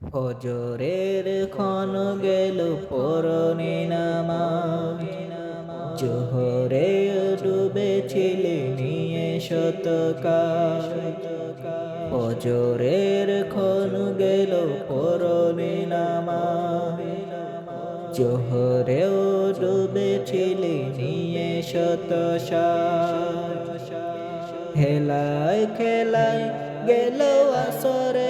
ফজরের ক্ষণ গেল পরনে নামাজ। জোহরে ডুবেছিলে নিয়ে ফজরের ক্ষণ গেল পরনে নামাজ। জোহরেও ডুবেছিলে নিয়ে শত হেলায় খেলায় গেল আসরের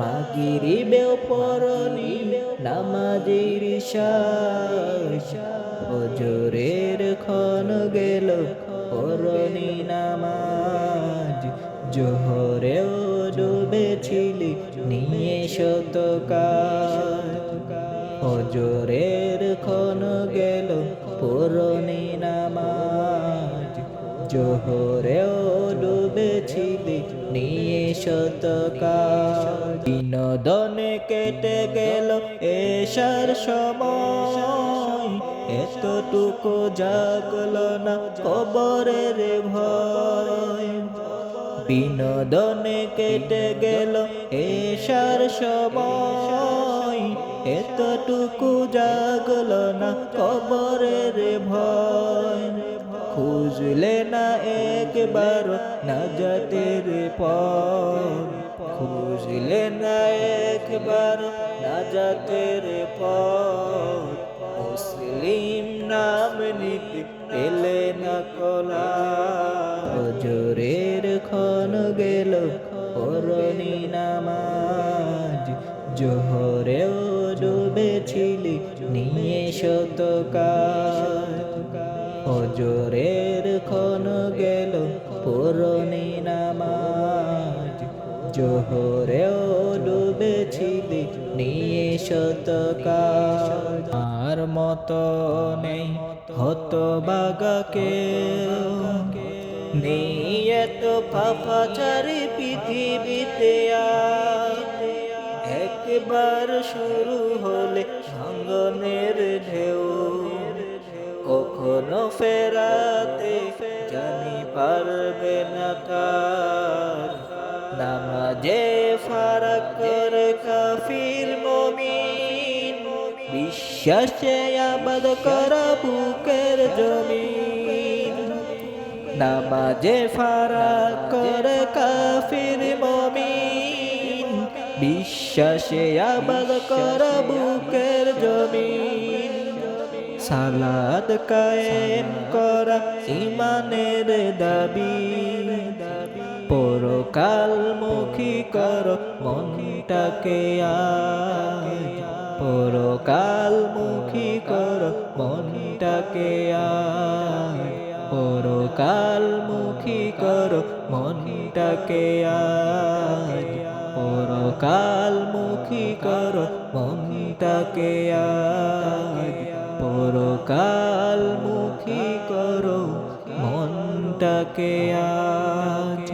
মাগিরি বেও পরনি নামাজির ওজরের ক্ষণ গেল, পরনি নামাজ। জোহরেও ডুবেছিলি, নিয়ে শতকাল অজরের ক্ষণ গেল, পরনি নামাজ। জোহরেও ডুবেছিলি নিয়ে কেটে গেল এসার সময়। এতটুকু জাগল না কবরের ভয়। বিনোদনে কেটে গেল এসার সময়। এতটুকু জাগল না কবরের ভয়। খুঁজলে না একবার না জাতের খুঁজলে না একবার না জাতের পর মুসলিম নাম নিতে পেলে না কলা। জোরের ক্ষণ গেল, পরনি নামাজ। জোহরেও ডুবেছিলি, নিয়ে শতকাল অজরের ক্ষণ গেল পরনি নামাজ। জোহরেও ডুবেছিলি, নিয়ে শতকাল আর মতো নেই হত বাগাকে নেই এত পাপাচারি পৃথিবীতে আর। একবার শুরু হলে ভাঙ্গনের তার নামাজে ফারাক করে কাফির মমিন। বিশ্বাসে আবাদ করা বুকের জমিন। নামাজে ফারাক করে কাফির মমিন। বিশ্বাসে আবাদ করা বুকের জমিন। সালাদ কায়েম করা ইমানের দাবি। পরকাল মুখী কর, মনটাকে আয় পরকাল মুখী কর, মনটাকে আয় পরকাল মুখী কর, মনটাকে আয় পরকাল মুখী কর, মনটাকে আয় পরকাল মুখী করো মনটাকে আজ